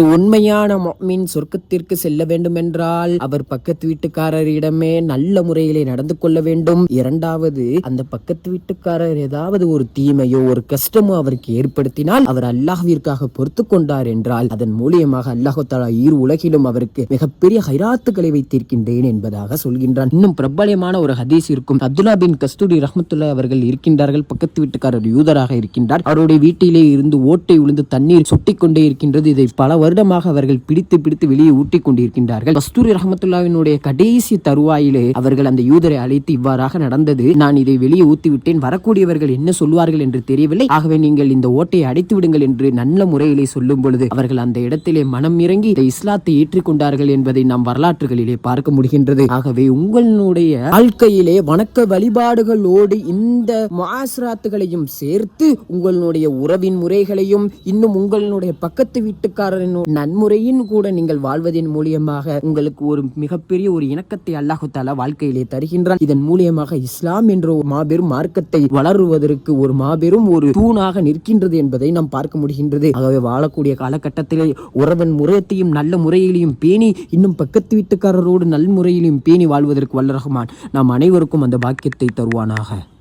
ஒரு உண்மையான மீன் சொர்க்கத்திற்கு செல்ல வேண்டுமென்றால் அவர் பக்கத்து வீட்டுக்காரரிடமே நல்ல முறையிலே நடந்து கொள்ள வேண்டும். இரண்டாவது அந்த பக்கத்து வீட்டுக்காரர் ஏதாவது ஒரு தீமையோ ஒரு கஷ்டமோ அவருக்கு ஏற்படுத்தினால் அவர் அல்லாஹ்விற்காக பொறுத்து கொண்டார் என்றால் அதன் மூலியமாக அல்லாஹு தாலா ஈர் உலகிலும் அவருக்கு மிகப்பெரிய ஹைராத்துக்களை வைத்திருக்கின்றேன் என்பதாக சொல்கின்றான். இன்னும் பிரபலமான ஒரு ஹதீஸ் இருக்கும். அப்துல்லா பின் கஸ்தூரி ரஹமத்துல்லா அவர்கள் இருக்கின்றார்கள். பக்கத்து வீட்டுக்காரர் யூதராக இருக்கின்றார். அவருடைய வீட்டிலே இருந்து ஓட்டை விழுந்து தண்ணீர் சொட்டிக் கொண்டே இருக்கின்றது. இதை பல வருடமாக அவர்கள் பிடித்து பிடித்து வெளியே ஊட்டிக் கொண்டிருக்கின்றார்கள். கஸ்தூரி ரஹமத்துல்லாவினுடைய கடைசி தருவாயிலே அவர்கள் அந்த யூதரை அழைத்து இவ்வாறாக நடந்தது. நான் இதை வெளியே ஊத்தி விட்டேன் வரக்கூடியவர்கள் என்ன சொல்வார்கள் என்று தெரியவில்லை. ஆகவே நீங்கள் இந்த ஓட்டையை அடைத்து விடுங்கள் என்று நல்ல முறையிலே சொல்லும் பொழுது அவர்கள் அந்த இடத்திலே மனம் இறங்கி இந்த இஸ்லாத்தை ஏற்றுக்கொண்டார்கள் என்பதை நாம் வரலாற்றுகளிலே பார்க்க முடிகின்றது. ஆகவே உங்களுடைய வாழ்க்கையிலே வணக்க வழிபாடுகளோடு இந்த மாசராத்துகளையும் சேர்த்து உங்களுடைய உறவின் முறைகளையும் இன்னும் உங்களுடைய பக்கத்து வீட்டுக்காரரின் நன்முறையின் கூட நீங்கள் வாழ்வதன் மூலியமாக உங்களுக்கு ஒரு மிகப்பெரிய ஒரு இணக்கத்தை அல்லாஹு தாலா வாழ்க்கையிலே தருகின்றான். இதன் மூலியமாக இஸ்லாம் என்ற ஒரு மாபெரும் மார்க்கத்தை வளருவதற்கு ஒரு மாபெரும் ஒரு தூணாக நிற்கின்றது என்பதை நாம் பார்க்க முடிகின்றது. ஆகவே வாழக்கூடிய காலகட்டத்திலே உறவன் முறையத்தையும் நல்ல முறையிலையும் பேணி இன்னும் பக்கத்து வீட்டுக்காரரோடு நல்முறையிலும் பேணி வாழ்வதற்கு வல்லரகுமான். நாம் அனைவருக்கும் அந்த பாக்கியத்தை தருவானாக.